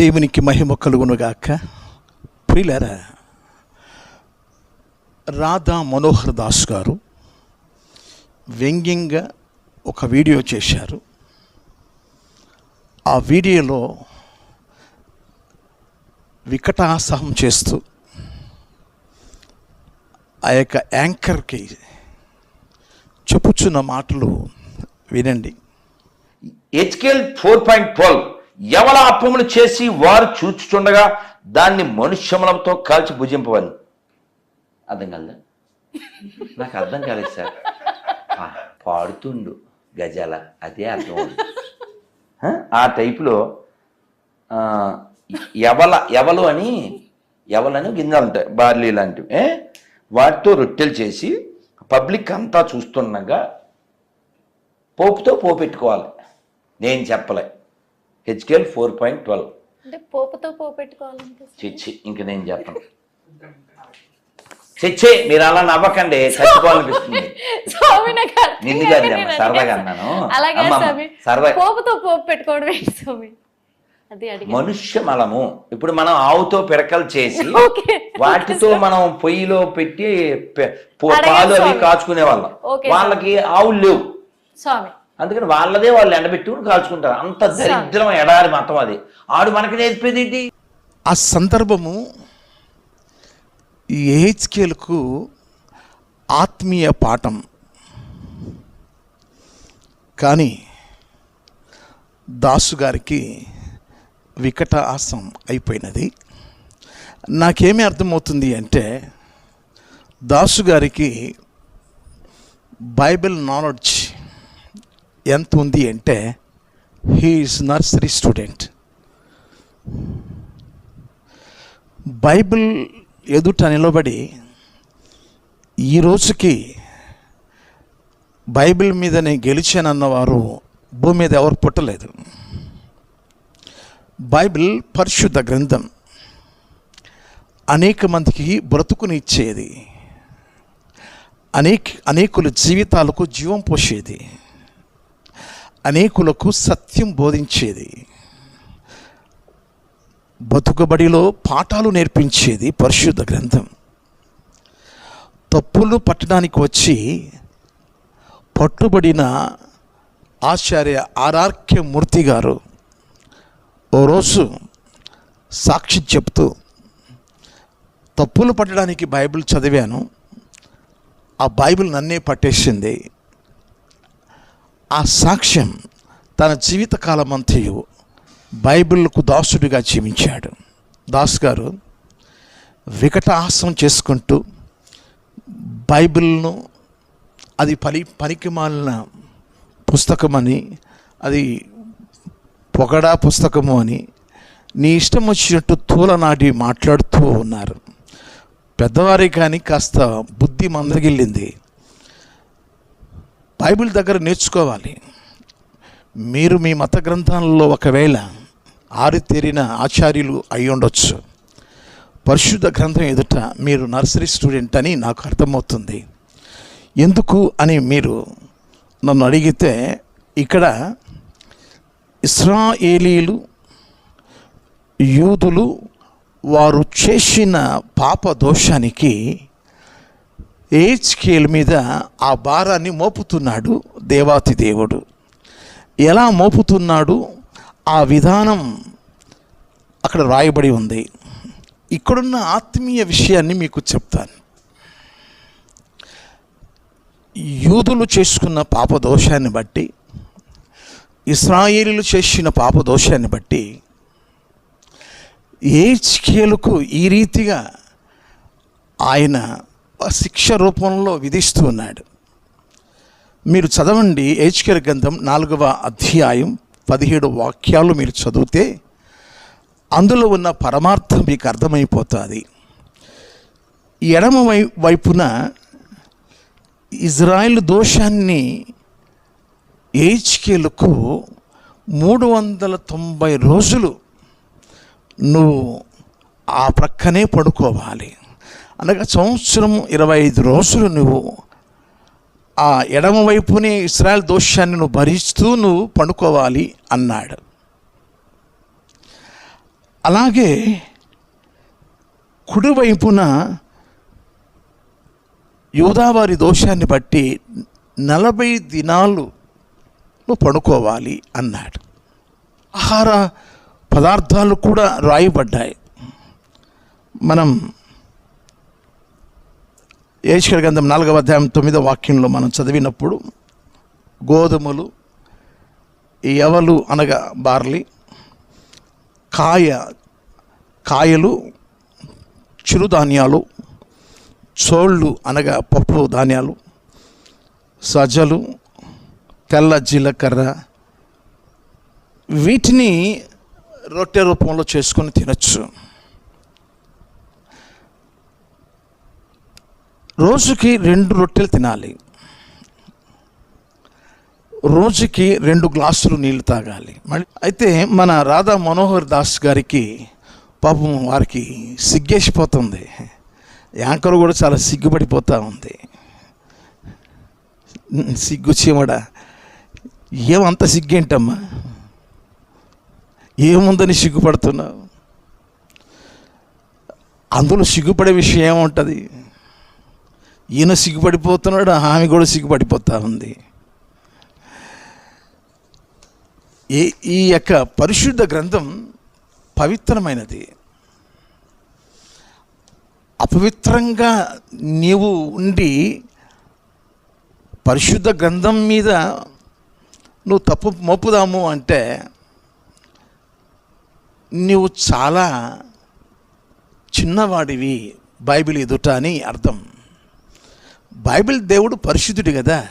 దేవునికి మహిమ కలుగునుగాక. ప్రియులారా రాధా మనోహర్ దాస్ గారు వ్యంగ్యంగా ఒక వీడియో చేశారు. ఆ వీడియోలో వికటాసహం చేస్తూ ఆ యొక్క యాంకర్కి చెప్పుచున్న మాటలు వినండి. హెచ్కేల్ ఫోర్ పాయింట్ ట్వెల్వ్ ఎవల అప్పములు చేసి వారు చూచుచుండగా దాన్ని మనుష్యములతో కాల్చి భుజింపవని. అర్థం కాలేదా? నాకు అర్థం కాలేదు సార్. పాడుతుండు గజాల అదే అర్థం ఆ టైపులో ఎవల ఎవలు అని ఎవలని గింజలు ఉంటాయి బార్లీ లాంటివి. వాటితో రొట్టెలు చేసి పబ్లిక్ అంతా చూస్తుండగా పోపుతో పోపెట్టుకోవాలి. నేను చెప్పలే. హెచ్కేఎల్ ఫోర్ పాయింట్ ట్వెల్వ్ అంటే పోపుతో పోపెట్టుకోవాలంటే చిచ్చి ఇంక నేను చెప్పను. చిచ్చే మీరు అలా నవ్వకండి చచ్చిపోవాలనిపిస్తుంది. స్వామి నాకు అర్థం నిన్ను కాక కాదు నేను అమ్మ, సరదాగా అడిగాను. అన్నాను. అలాగే అమ్మమ్మ, స్వామి సరదా- పోపుతో పోపు పెట్టుకోవడం ఏంటి స్వామి. అది మనుష్య మలము. ఇప్పుడు మనం ఆవుతో పిడకలు చేసి ఓకే. వాటితో మనం పొయ్యిలో పెట్టి పె- పో- అడగాలి పాలు అవి స్వామి. కాచుకునే వాళ్ళం. ఓకే. వాళ్ళకి ఆవులు లేవు. స్వామి అందుకని వాళ్ళదే వాళ్ళు ఎండబెట్టుకుని కాల్చుకుంటారు. అంత దరిద్రం ఎడారి మతం అది. ఆడు మనకి నేర్పేది ఏంటి? ఆ సందర్భము ఈ ఏహెచ్కేలకు ఆత్మీయ పాఠం. కానీ దాసు గారికి వికట ఆసం అయిపోయినది. నాకేమీ అర్థమవుతుంది అంటే దాసు గారికి బైబిల్ నాలెడ్జ్ ఎంత ఉంది అంటే హీఈస్ నర్సరీ స్టూడెంట్ బైబిల్ ఎదుట నిలబడి ఈ రోజుకి బైబిల్ మీద నేను గెలిచానన్నవారు భూమి మీద ఎవరు పుట్టలేదు. బైబిల్ పరిశుద్ధ గ్రంథం. అనేక మందికి బ్రతుకుని ఇచ్చేది. అనేక అనేకుల జీవితాలకు జీవం పోసేది. అనేకులకు సత్యం బోధించేది. బతుకబడిలో పాఠాలు నేర్పించేది పరిశుద్ధ గ్రంథం. తప్పులు పట్టడానికి వచ్చి పట్టుబడిన ఆచార్య ఆరార్క్య మూర్తి గారు ఓ రోజు సాక్షి చెప్తూ తప్పులు పట్టడానికి బైబిల్ చదివాను. ఆ బైబిల్ నన్నే పట్టేసింది. ఆ సాక్ష్యం తన జీవితకాలం అంతయు బైబిల్కు దాసుడిగా జీవించాడు. దాస్ గారు వికటాసం చేసుకుంటూ బైబిల్ను అది పని పనికి మాలిన పుస్తకమని అది పొగడా పుస్తకము అని నీ ఇష్టం వచ్చినట్టు తూలనాడి మాట్లాడుతూ ఉన్నారు. పెద్దవారే కానీ కాస్త బుద్ధి మందగిల్లింది. బైబిల్ దగ్గర నేర్చుకోవాలి. మీరు మీ మత గ్రంథాలలో ఒకవేళ ఆరితేరిన ఆచార్యులు అయి ఉండొచ్చు. పరిశుద్ధ గ్రంథం ఎదుట మీరు నర్సరీ స్టూడెంట్ అని నాకు అర్థమవుతుంది. ఎందుకు అని మీరు నన్ను అడిగితే ఇక్కడ ఇస్రాయేలీలు యూదులు వారు చేసిన పాప దోషానికి ఏహెచ్కేల్ మీద ఆ భారాన్ని మోపుతున్నాడు దేవాతి దేవుడు. ఎలా మోపుతున్నాడు? ఆ విధానం అక్కడ రాయబడి ఉంది. ఇక్కడున్న ఆత్మీయ విషయాన్ని మీకు చెప్తాను. యూదులు చేసుకున్న పాప దోషాన్ని బట్టి ఇస్రాయేలీలు చేసిన పాప దోషాన్ని బట్టి ఏ ఈ రీతిగా ఆయన శిక్ష రూపంలో విధిస్తూ ఉన్నాడు మీరు చదవండి ఏజ్కేర్ గ్రంథం నాలుగవ అధ్యాయం పదిహేడు వాక్యాలు మీరు చదివితే అందులో ఉన్న పరమార్థం మీకు అర్థమైపోతుంది. ఎడమ వై వైపున ఇజ్రాయెల్ దోషాన్ని ఏజ్కేలకు మూడు వందల తొంభై రోజులు నువ్వు ఆ ప్రక్కనే పడుకోవాలి. అనగా సంవత్సరం ఇరవై ఐదు రోజులు నువ్వు ఆ ఎడమ వైపునే ఇస్రాయల్ దోషాన్ని నువ్వు భరిస్తూ నువ్వు పండుకోవాలి అన్నాడు. అలాగే కుడివైపున యూదావారి దోషాన్ని బట్టి నలభై దినాలు నువ్వు పడుకోవాలి అన్నాడు. ఆహార పదార్థాలు కూడా రాయబడ్డాయి. మనం ఏష్కర గ్రంథం నాలుగవ అధ్యాయం తొమ్మిదవ వాక్యంలో మనం చదివినప్పుడు గోధుమలు ఎవలు అనగా బార్లీ కాయ కాయలు చిరుధాన్యాలు చోళ్ళు అనగా పప్పు ధాన్యాలు సజ్జలు తెల్ల జీలకర్ర వీటిని రొట్టె రూపంలో చేసుకొని తినచ్చు. రోజుకి రెండు రొట్టెలు తినాలి. రోజుకి రెండు గ్లాసులు నీళ్ళు తాగాలి. మళ్ళీ అయితే మన రాధా మనోహర్ దాస్ గారికి పాపం వారికి సిగ్గేసిపోతుంది. యాంకర్ కూడా చాలా సిగ్గుపడిపోతూ ఉంది. సిగ్గు చీమడ. ఏమంత సిగ్గేంటమ్మా? ఏముందని సిగ్గుపడుతున్నావు? అందులో సిగ్గుపడే విషయం ఏముంటుంది? ఈయన సిగ్గుపడిపోతున్నాడు ఆమె కూడా సిగ్గుపడిపోతూ ఉంది ఈ ఈ యొక్క పరిశుద్ధ గ్రంథం పవిత్రమైనది. అపవిత్రంగా నీవు ఉండి పరిశుద్ధ గ్రంథం మీద నువ్వు తప్పు మోపుదాము అంటే నువ్వు చాలా చిన్నవాడివి బైబిల్ ఎదుట అని అర్థం. బైబిల్ దేవుడు పరిశుద్ధుడు కదా.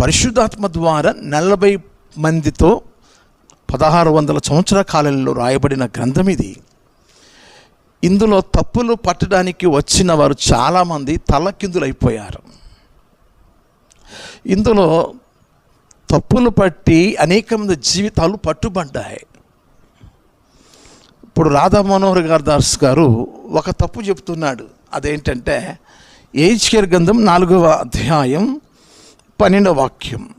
పరిశుద్ధాత్మ ద్వారా నలభై మందితో పదహారు వందల సంవత్సర కాలంలో రాయబడిన గ్రంథం ఇది. ఇందులో తప్పులు పట్టడానికి వచ్చిన వారు చాలామంది తలకిందులైపోయారు. ఇందులో తప్పులు పట్టి అనేక మంది జీవితాలు పట్టుబడ్డాయి. ఇప్పుడు రాధా మనోహర్ గారు దాస్ గారు ఒక తప్పు చెప్తున్నాడు. అదేంటంటే ఏజ్కేర్ గ్రంథం నాలుగవ అధ్యాయం పన్నెండవ వాక్యం.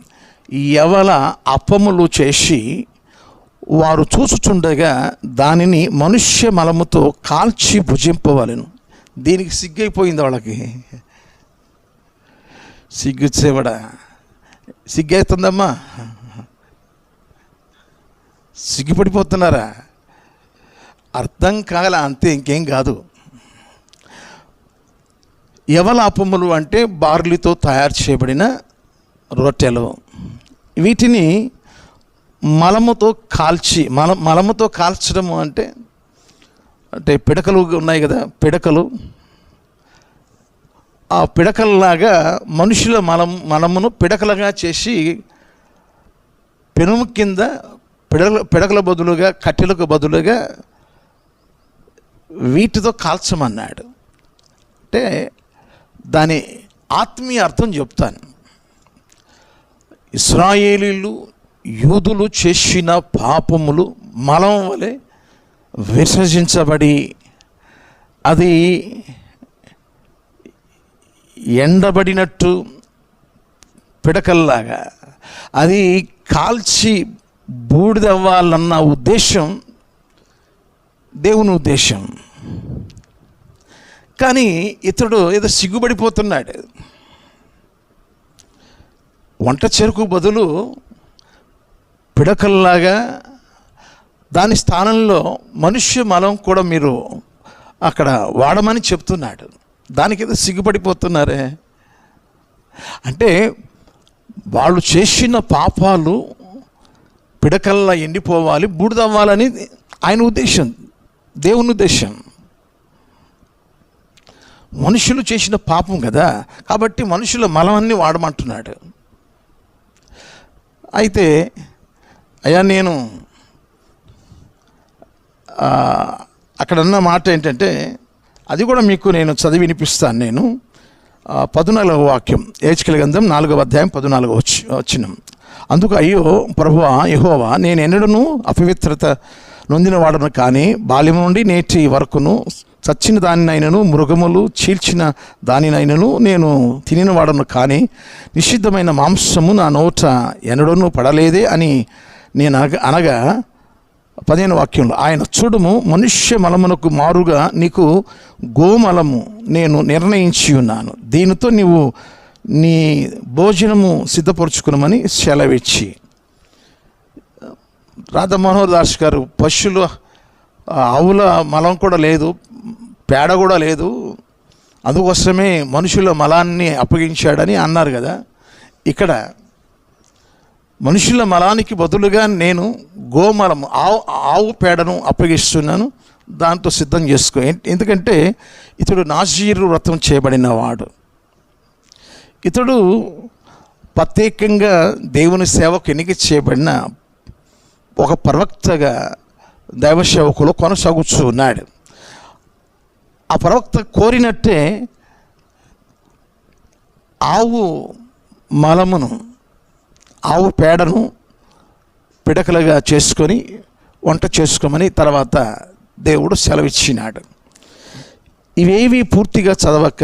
ఎవల అప్పములు చేసి వారు చూసుచుండగా దానిని మనుష్య మలముతో కాల్చి భుజింపవలను. దీనికి సిగ్గైపోయింది వాళ్ళకి. సిగ్గు చేవడా సిగ్గైతుందమ్మా. సిగ్గుపడిపోతున్నారా? అర్థం కాగల అంతే ఇంకేం కాదు. యవలాపములు అంటే బార్లీతో తయారు చేయబడిన రొట్టెలు. వీటిని మలముతో కాల్చి మల మలముతో కాల్చడము అంటే అంటే పిడకలు ఉన్నాయి కదా పిడకలు. ఆ పిడకల్లాగా మనుషుల మలం మలమును పిడకలుగా చేసి పెనుము కింద పిడకల పిడకల బదులుగా కట్టెలకు బదులుగా వీటితో కాల్చమన్నాడు. అంటే దాని ఆత్మీయ అర్థం చెప్తాను. ఇస్రాయేలీలు యూదులు చేసిన పాపములు మలం వలె విసర్జించబడి అది ఎండబడినట్టు పిడకల్లాగా అది కాల్చి బూడిదవ్వాలన్న ఉద్దేశం దేవుని ఉద్దేశం. కానీ ఇతడు ఏదో సిగ్గుపడిపోతున్నాడు. వంట చెరుకు బదులు పిడకల్లాగా దాని స్థానంలో మనుష్య మలం కూడా మీరు అక్కడ వాడమని చెప్తున్నాడు. దానికి ఏదో సిగ్గుపడిపోతున్నారే? అంటే వాళ్ళు చేసిన పాపాలు పిడకల్లా ఎండిపోవాలి బూడిదవ్వాలని ఆయన ఉద్దేశం దేవుని ఉద్దేశం. మనుషులు చేసిన పాపం కదా. కాబట్టి మనుషుల మలమన్నీ వాడమంటున్నాడు. అయితే అయ్యా నేను ఆ, అక్కడ ఉన్న మాట ఏంటంటే అది కూడా మీకు నేను చదివి వినిపిస్తాను నేను. ఆ, పద్నాలుగవ వాక్యం ఏచికల గంధం నాలుగవ అధ్యాయం పద్నాలుగవ వచ్చి వచ్చినం అందుకు అయ్యో ప్రభువా యహోవా నేను ఎన్నడను అపవిత్రత నొందిన వాడను కానీ బాల్యం నుండి నేటి వరకును చచ్చిన దానినైనను మృగములు చీల్చిన దానినైనను నేను తినిన వాడను కానీ నిషిద్ధమైన మాంసము నా నోట ఎనడను పడలేదే అని నేను అనగా పదిహేను వాక్యంలో ఆయన చూడము మనుష్య మలమునకు మారుగా నీకు గోమలము నేను నిర్ణయించి ఉన్నాను. దీనితో నీవు నీ భోజనము సిద్ధపరచుకునమని సెలవిచ్చి. రాధా మనోహర్ దాస్ గారు పశువుల ఆవుల మలం కూడా లేదు పేడ కూడా లేదు. అందుకోసమే మనుషుల మలాన్ని అప్పగించాడని అన్నారు కదా. ఇక్కడ మనుషుల మలానికి బదులుగా నేను గోమలము ఆవు ఆవు పేడను అప్పగిస్తున్నాను. దాంతో సిద్ధం చేసుకో. ఎందుకంటే ఇతడు నాజీరు వ్రతం చేయబడినవాడు ఇతడు ప్రత్యేకంగా దేవుని సేవకు ఎన్నిక చేయబడిన ఒక ప్రవక్తగా దైవ సేవకులు ఆ ప్రవక్త కోరినట్టే ఆవు మలమును ఆవు పేడను పిడకలుగా చేసుకొని వంట చేసుకోమని తర్వాత దేవుడు సెలవిచ్చినాడు. ఇవేవి పూర్తిగా చదవక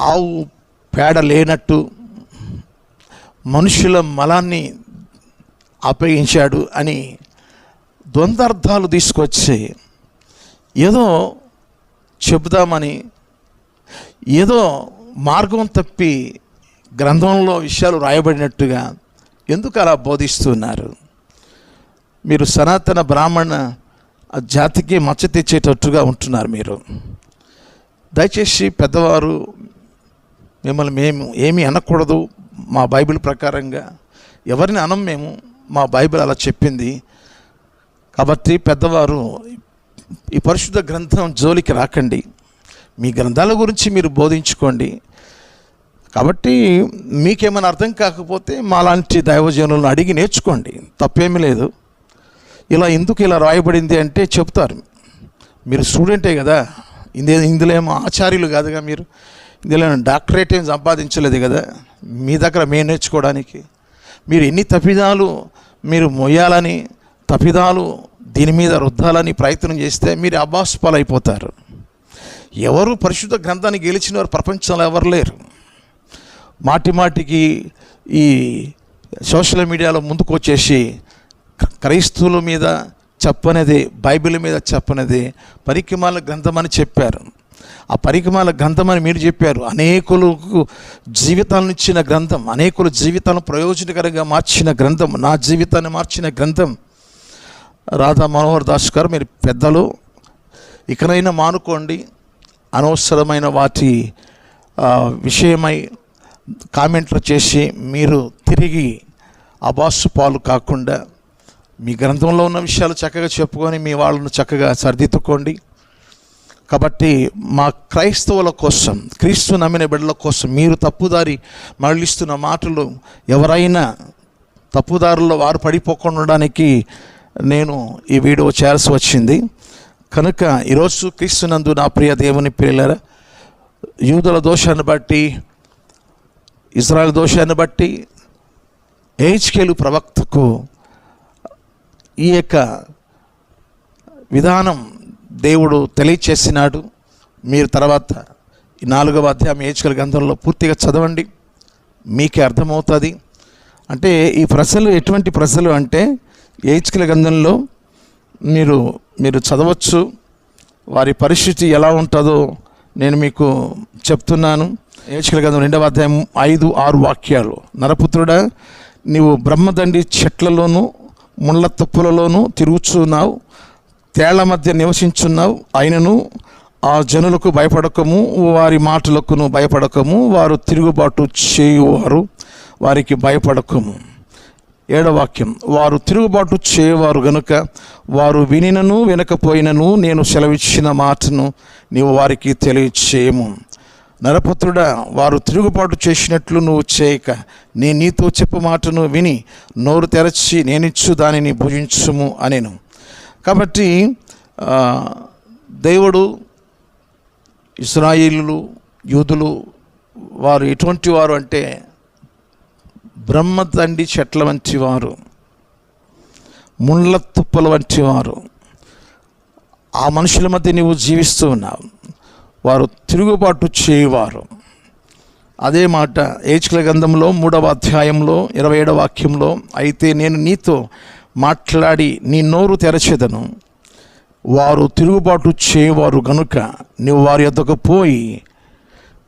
ఆవు పేడ లేనట్టు మనుషుల మలాన్ని అప్పగించాడు అని ద్వంద్వార్థాలు తీసుకొచ్చి ఏదో చెబుదామని ఏదో మార్గం తప్పి గ్రంథంలో విషయాలు రాయబడినట్టుగా ఎందుకు అలా బోధిస్తున్నారు? మీరు సనాతన బ్రాహ్మణ జాతికి మచ్చ తెచ్చేటట్టుగా ఉంటున్నారు మీరు. దయచేసి పెద్దవారు మిమ్మల్ని మేము ఏమీ అనకూడదు మా బైబిల్ ప్రకారంగా. ఎవరిని అనం మేము? మా బైబిల్ అలా చెప్పింది. కాబట్టి పెద్దవారు ఈ పరిశుద్ధ గ్రంథం జోలికి రాకండి. మీ గ్రంథాల గురించి మీరు బోధించుకోండి. కాబట్టి మీకేమైనా అర్థం కాకపోతే మాలాంటి దైవజనులను అడిగి నేర్చుకోండి. తప్పేమీ లేదు. ఇలా ఎందుకు ఇలా రాయబడింది అంటే చెప్తారు. మీరు స్టూడెంటే కదా. ఇందే ఇందులో ఏమో ఆచార్యులు కాదుగా మీరు. ఇందులో ఏమో డాక్టరేట్ ఏం సంపాదించలేదు కదా. మీ దగ్గర మేము నేర్చుకోవడానికి. మీరు ఎన్ని తప్పిదాలు మీరు మొయ్యాలని తప్పిదాలు దీని మీద రుద్దాలని ప్రయత్నం చేస్తే మీరు అభాస్పాలైపోతారు ఎవరు పరిశుద్ధ గ్రంథాన్ని గెలిచిన వారు ప్రపంచంలో ఎవరు లేరు. మాటి మాటికి ఈ సోషల్ మీడియాలో ముందుకు వచ్చేసి క్రైస్తవుల మీద చెప్పనేది బైబిల్ మీద చెప్పనేది పరిక్రమాల గ్రంథం అని చెప్పారు. ఆ పరికమాల గ్రంథం అని మీరు చెప్పారు. అనేకులకు జీవితాలను ఇచ్చిన గ్రంథం అనేకుల జీవితాలను ప్రయోజనకరంగా మార్చిన గ్రంథం నా జీవితాన్ని మార్చిన గ్రంథం. రాధా మనోహర్ దాస్ గారు మీరు పెద్దలు ఇకనైనా మానుకోండి. అనవసరమైన వాటి విషయమై కామెంట్లు చేసి మీరు తిరిగి అబాసు పాలు కాకుండా మీ గ్రంథంలో ఉన్న విషయాలు చక్కగా చెప్పుకొని మీ వాళ్ళను చక్కగా సరిదిద్దుకోండి. కాబట్టి మా క్రైస్తవుల కోసం క్రీస్తు నమ్మిన బిడ్డల కోసం మీరు తప్పుదారి మరలిస్తున్న మాటలు ఎవరైనా తప్పుదారుల్లో వారు పడిపోకుండా ఉండడానికి నేను ఈ వీడియో చేయాల్సి వచ్చింది. కనుక ఈరోజు క్రీస్తునందు నా ప్రియ దేవుని ప్రియులరా యూదుల దోషాన్ని బట్టి ఇజ్రాయల్ దోషాన్ని బట్టి ఏజ్కేలు ప్రవక్తకు ఈ యొక్క విధానం దేవుడు తెలియచేసినాడు. మీరు తర్వాత ఈ నాలుగవ అధ్యాయం ఏచుకల గ్రంథంలో పూర్తిగా చదవండి. మీకే అర్థమవుతుంది. అంటే ఈ ప్రజలు ఎటువంటి ప్రజలు అంటే ఏచుకల గ్రంథంలో మీరు మీరు చదవచ్చు. వారి పరిస్థితి ఎలా ఉంటుందో నేను మీకు చెప్తున్నాను. ఏచుకల గ్రంథం రెండవ అధ్యాయం ఐదు ఆరు వాక్యాలు. నరపుత్రుడా నీవు బ్రహ్మదండి చెట్లలోనూ ముళ్ళ తప్పులలోనూ తిరుగుచున్నావు. తేళ్ళ మధ్య నివసించున్నావు. అయినను ఆ జనులకు భయపడకము వారి మాటలకును భయపడకము వారు తిరుగుబాటు చేయువారు వారికి భయపడకము. ఏడవాక్యం వారు తిరుగుబాటు చేయవారు గనుక వారు వినినను వినకపోయినను నేను సెలవిచ్చిన మాటను నీవు వారికి తెలియచేయము. నరపుత్రుడా వారు తిరుగుబాటు చేసినట్లు నువ్వు చేయక నీ నీతో చెప్పు మాటను విని నోరు తెరచి నేనిచ్చు దానిని భుజించుము అనేను. కాబట్టి దేవుడు ఇస్రాయిలు యూదులు వారు ఎటువంటి వారు అంటే బ్రహ్మదండి చెట్ల వంటి వారు ముళ్ళ తుప్పల వంటి వారు. ఆ మనుషుల మధ్య నీవు జీవిస్తూ ఉన్నావు. వారు తిరుగుబాటు చేయువారు. అదే మాట ఏచికల గ్రంథంలో మూడవ అధ్యాయంలో ఇరవై ఏడవ వాక్యంలో అయితే నేను నీతో మాట్లాడి నీ నోరు తెరచెదను. వారు తిరుగుబాటు చేయవారు గనుక నీవు వారి యొద్దకు పోయి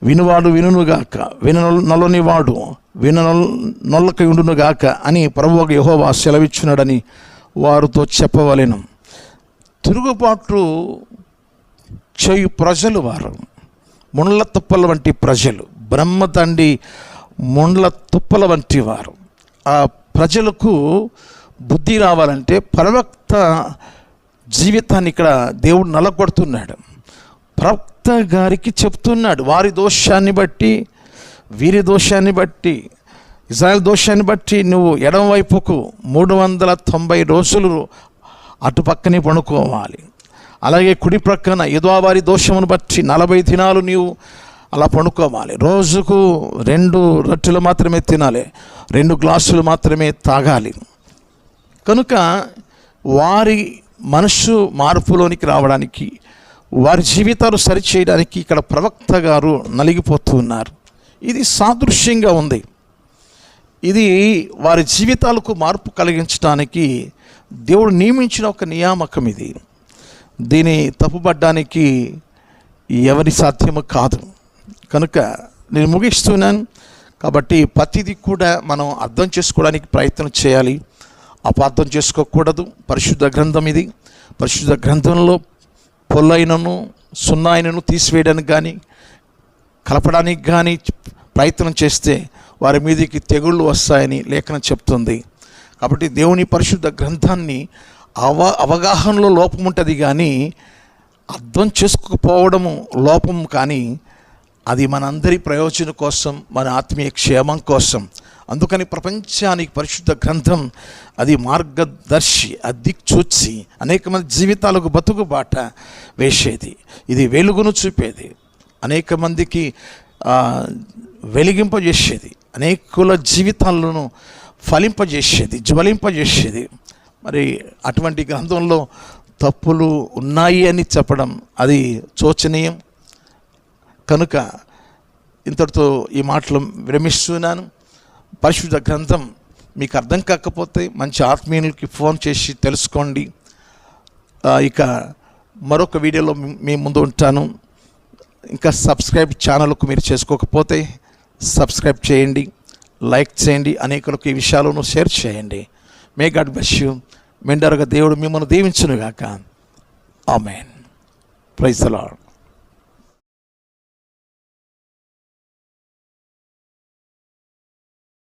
వినువాడు వినుగాక విన నొలని వాడు విన నొల్లక ఉండునుగాక అని ప్రభు యహోవా సెలవిచ్చున్నాడని వారితో చెప్పవలెను. తిరుగుబాటు చేయు ప్రజలు వారు. ముండ్ల తుప్పల వంటి ప్రజలు. బ్రహ్మ తండ్రి ముండ్ల తుప్పల వంటి వారు. ఆ ప్రజలకు బుద్ధి రావాలంటే ప్రవక్త జీవితాన్ని ఇక్కడ దేవుడు నలగొడుతున్నాడు. ప్రవక్త గారికి చెప్తున్నాడు వారి దోషాన్ని బట్టి వీరి దోషాన్ని బట్టి ఇజ్రాయల్ దోషాన్ని బట్టి నువ్వు ఎడమ వైపుకు మూడు వందల తొంభై రోజులు అటుపక్కనే పడుకోవాలి. అలాగే కుడి ప్రక్కన ఏదో వారి దోషమును బట్టి నలభై దినాలు నీవు అలా పండుకోవాలి. రోజుకు రెండు రొట్టెలు మాత్రమే తినాలి రెండు గ్లాసులు మాత్రమే తాగాలి. కనుక వారి మనస్సు మార్పులోనికి రావడానికి వారి జీవితాలు సరిచేయడానికి ఇక్కడ ప్రవక్త గారు నలిగిపోతూ ఉన్నారు. ఇది సాదృశ్యంగా ఉంది. ఇది వారి జీవితాలకు మార్పు కలిగించడానికి దేవుడు నియమించిన ఒక నియామకం ఇది. దీని తప్పుపడ్డానికి ఎవరి సాధ్యము కాదు. కనుక నేను ముగిస్తున్నాను. కాబట్టి ప్రతిదీ కూడా మనం అర్థం చేసుకోవడానికి ప్రయత్నం చేయాలి. అపార్థం చేసుకోకూడదు. పరిశుద్ధ గ్రంథం ఇది. పరిశుద్ధ గ్రంథంలో పొల్లైనను సున్నాయినను తీసివేయడానికి కానీ కలపడానికి కానీ ప్రయత్నం చేస్తే వారి మీదకి తెగుళ్ళు వస్తాయని లేఖనం చెప్తుంది. కాబట్టి దేవుని పరిశుద్ధ గ్రంథాన్ని అవ అవగాహనలో లోపం ఉంటుంది కానీ అర్థం చేసుకోకపోవడము లోపం కానీ అది మనందరి ప్రయోజనం కోసం మన ఆత్మీయ క్షేమం కోసం అందుకని ప్రపంచానికి పరిశుద్ధ గ్రంథం అది మార్గదర్శి అది దిక్చూచి అనేక మంది జీవితాలకు బతుకుబాట వేసేది. ఇది వెలుగును చూపేది. అనేక మందికి వెలిగింపజేసేది. అనేకుల జీవితాలను ఫలింపజేసేది జ్వలింపజేసేది. మరి అటువంటి గ్రంథంలో తప్పులు ఉన్నాయి అని చెప్పడం అది శోచనీయం కనుక ఇంతటితో ఈ మాటలు విరమిస్తున్నాను. పరిశుద్ధ గ్రంథం మీకు అర్థం కాకపోతే మంచి ఆత్మీయులకి ఫోన్ చేసి తెలుసుకోండి. ఇక మరొక వీడియోలో మీ- ముందు ఉంటాను. ఇంకా సబ్స్క్రైబ్ ఛానల్కు మీరు చేసుకోకపోతే సబ్స్క్రైబ్ చేయండి లైక్ చేయండి అనేకులకు ఈ విషయాలను షేర్ చేయండి. May god bless you. మెండరుగా దేవుడు మిమ్మల్ని దీవించునుగాక. ఆమెన్. Praise lord